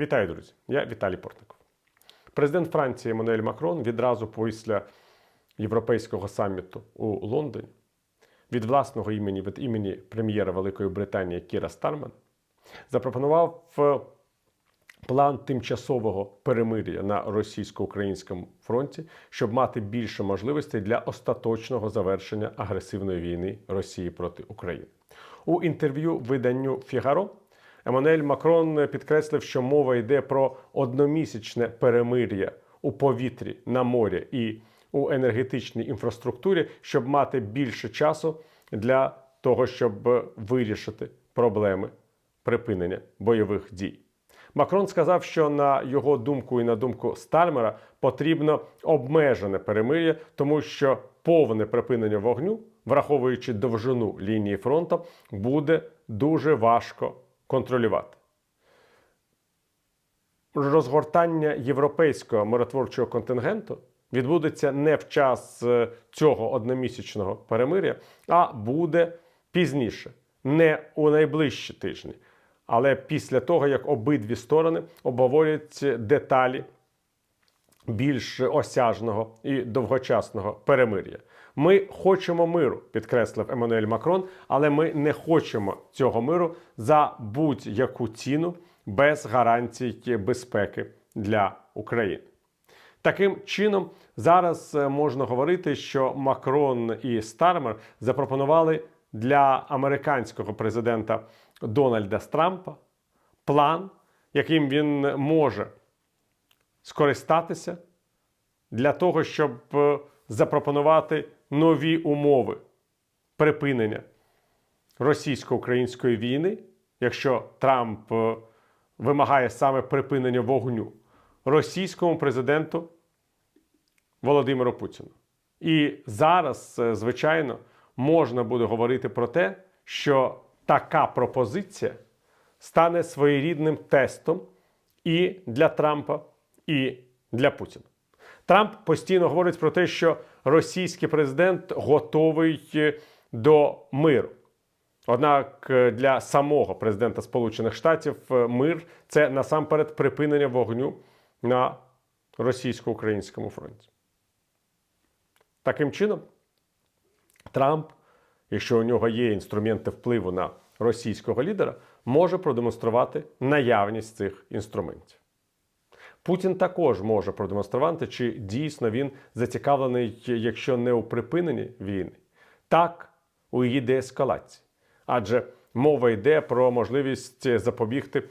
Вітаю, друзі! Я Віталій Портников. Президент Франції Еммануель Макрон відразу після європейського саміту у Лондоні від власного імені, від імені прем'єра Великої Британії Кіра Стармана запропонував е, план тимчасового перемир'я на російсько-українському фронті, щоб мати більше можливостей для остаточного завершення агресивної війни Росії проти України. У інтерв'ю виданню Фігаро Еммануель Макрон підкреслив, що мова йде про одномісячне перемир'я у повітрі, на морі і у енергетичній інфраструктурі, щоб мати більше часу для того, щоб вирішити проблеми припинення бойових дій. Макрон сказав, що на його думку і на думку Стармера потрібно обмежене перемир'я, тому що повне припинення вогню, враховуючи довжину лінії фронту, буде дуже важко контролювати. Розгортання європейського миротворчого контингенту відбудеться не в час е, цього одномісячного перемир'я, а буде пізніше, не у найближчі тижні, але після того, як обидві сторони обговорять деталі більш осяжного і довгочасного перемир'я. Ми хочемо миру, підкреслив Еммануель Макрон, але ми не хочемо цього миру за будь-яку ціну без гарантій безпеки для України. Таким чином, зараз е, можна говорити, що Макрон і Стармер запропонували для американського президента Дональда Трампа план, яким він може скористатися для того, щоб е, запропонувати нові умови припинення російсько-української війни, якщо Трамп е, вимагає саме припинення вогню російському президенту Володимиру Путіну. І зараз, е, звичайно, можна буде говорити про те, що така пропозиція стане своєрідним тестом і для Трампа, і для Путіна. Трамп постійно говорить про те, що російський президент готовий е, до миру. Однак е, для самого президента Сполучених Штатів е, мир це насамперед припинення вогню на російсько-українському фронті. Таким чином, Трамп, якщо у нього є інструменти впливу на російського лідера, може продемонструвати наявність цих інструментів. Путін також може продемонструвати, чи дійсно він зацікавлений, якщо не у припиненні війни, так у її деескалації. Адже мова йде про можливість запобігти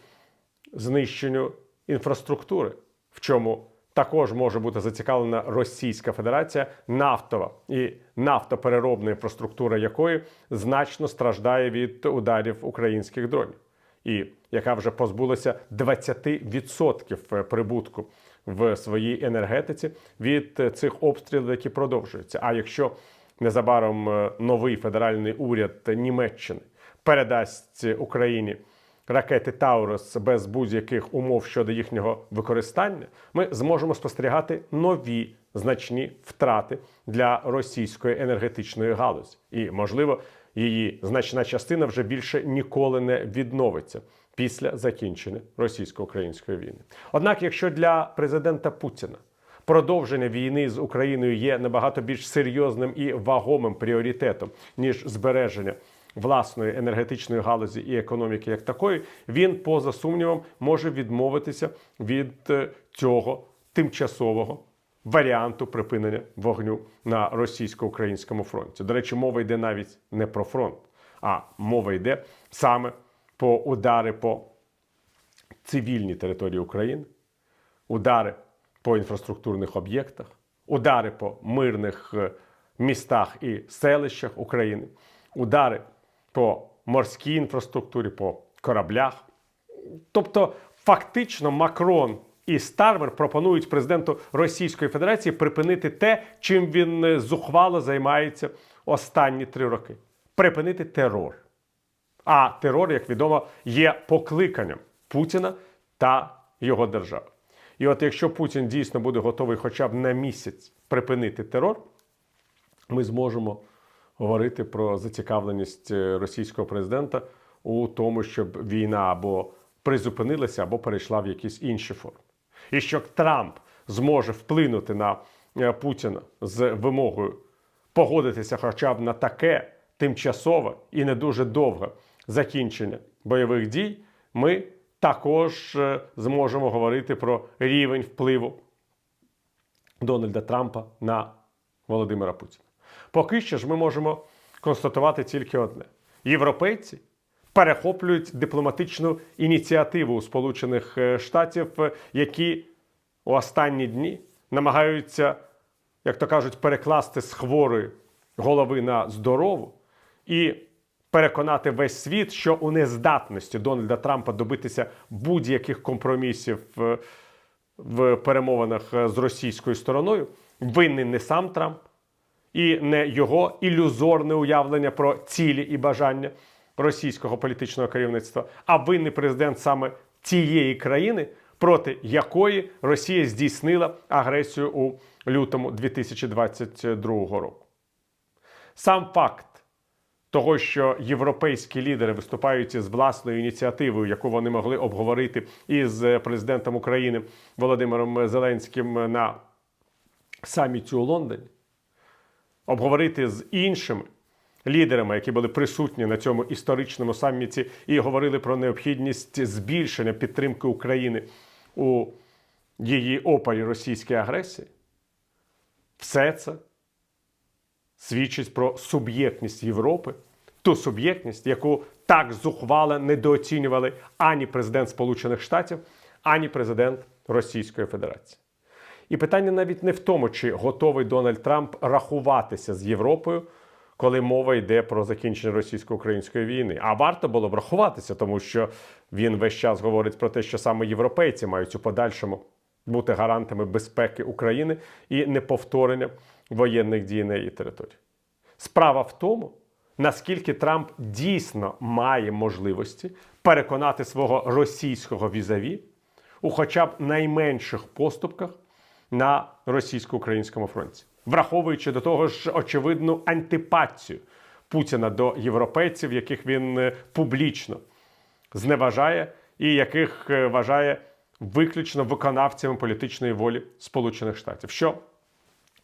знищенню інфраструктури, в чому також може бути зацікавлена Російська Федерація, нафтова і нафтопереробна інфраструктура якої значно страждає від ударів українських дронів і яка вже позбулася 20% прибутку в своїй енергетиці від цих обстрілів, які продовжуються. А якщо незабаром е, новий федеральний уряд Німеччини передасть Україні ракети Таурус без будь-яких умов щодо їхнього використання, ми зможемо спостерігати нові значні втрати для російської енергетичної галузі, і можливо її значна частина вже більше ніколи не відновиться після закінчення російсько-української війни. Однак, якщо для президента Путіна продовження війни з Україною є набагато більш серйозним і вагомим пріоритетом ніж збереження власної енергетичної галузі і економіки, як такої, він поза сумнівом може відмовитися від е, цього тимчасового варіанту припинення вогню на російсько-українському фронті. До речі, мова йде навіть не про фронт, а мова йде саме по удари по цивільній території України, удари по інфраструктурних об'єктах, удари по мирних е, містах і селищах України, удари по морській інфраструктурі, по кораблях. Тобто, фактично, Макрон і Стармер пропонують президенту Російської Федерації припинити те, чим він е, зухвало займається останні три роки припинити терор. А терор, як відомо, є покликанням Путіна та його держави. І от якщо Путін дійсно буде готовий хоча б на місяць припинити терор, ми зможемо говорити про зацікавленість е, російського президента у тому, щоб війна або призупинилася або перейшла в якісь інші форми. І що Трамп зможе вплинути на е, Путіна з вимогою погодитися хоча б на таке тимчасове і не дуже довге закінчення бойових дій, ми також е, зможемо говорити про рівень впливу Дональда Трампа на Володимира Путіна. Поки що ж ми можемо констатувати тільки одне: європейці перехоплюють дипломатичну ініціативу у Сполучених е, Штатів, е, які у останні дні намагаються, як то кажуть, перекласти з хворої голови на здорову і переконати весь світ, що у нездатності Дональда Трампа добитися будь-яких компромісів е, в перемовинах з російською стороною винний не сам Трамп і не його ілюзорне уявлення про цілі і бажання російського політичного керівництва, а винний президент саме тієї країни, проти якої Росія здійснила агресію у лютому 2022 року. Сам факт того, що європейські лідери виступають із власною ініціативою, яку вони могли обговорити із президентом України Володимиром Зеленським на саміті у Лондоні, обговорити з іншими лідерами, які були присутні на цьому історичному саміті, і говорили про необхідність збільшення підтримки України у її опорі російської агресії, все це свідчить про суб'єктність Європи, ту суб'єктність, яку так зухвало недооцінювали ані президент Сполучених Штатів, ані президент Російської Федерації. І питання навіть не в тому, чи готовий Дональд Трамп рахуватися з Європою, коли мова йде про закінчення російсько-української війни. А варто було б рахуватися, тому що він весь час говорить про те, що саме європейці мають у подальшому бути гарантами безпеки України і неповторення воєнних дій на її території. Справа в тому, наскільки Трамп дійсно має можливості переконати свого російського візаві у хоча б найменших поступках на російсько-українському фронті, враховуючи до того ж очевидну антипатію Путіна до європейців, яких він е, публічно зневажає і яких е, вважає виключно виконавцями політичної волі Сполучених Штатів. Що,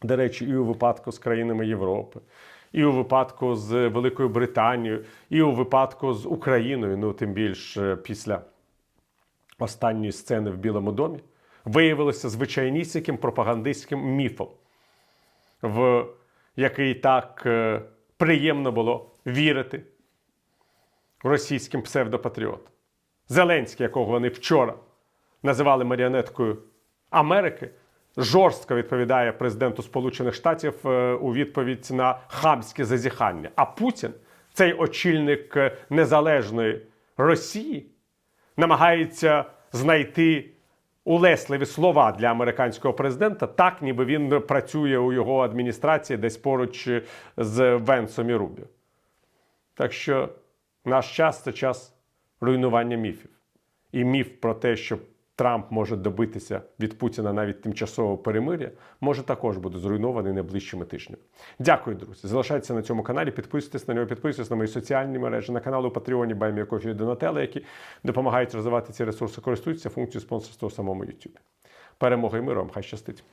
до речі, і у випадку з країнами Європи, і у випадку з Великою Британією, і у випадку з Україною, ну тим більш е, після останньої сцени в Білому домі, виявилося звичайнісіньким пропагандистським міфом, в який так е, приємно було вірити російським псевдопатріотам. Зеленський, якого вони вчора називали маріонеткою Америки, жорстко відповідає президенту Сполучених Штатів е, у відповідь на хамське зазіхання. А Путін, цей очільник е, незалежної Росії, намагається знайти улесливі слова для американського президента, так ніби він працює у його адміністрації десь поруч з Венсом і Рубіо. Так що наш час це час руйнування міфів. І міф про те, що Трамп може добитися від Путіна навіть тимчасового перемиря, може також бути зруйнований найближчими тижнями. Дякую, друзі. Залишайтеся на цьому каналі, підписуйтесь на нього, підписуйтесь на мої соціальні мережі, на канал у Патреоні Байміякофі і Донателла, які допомагають розвивати ці ресурси, користуються функцією спонсорства у самому YouTube. Перемоги і миру вам хай щастить!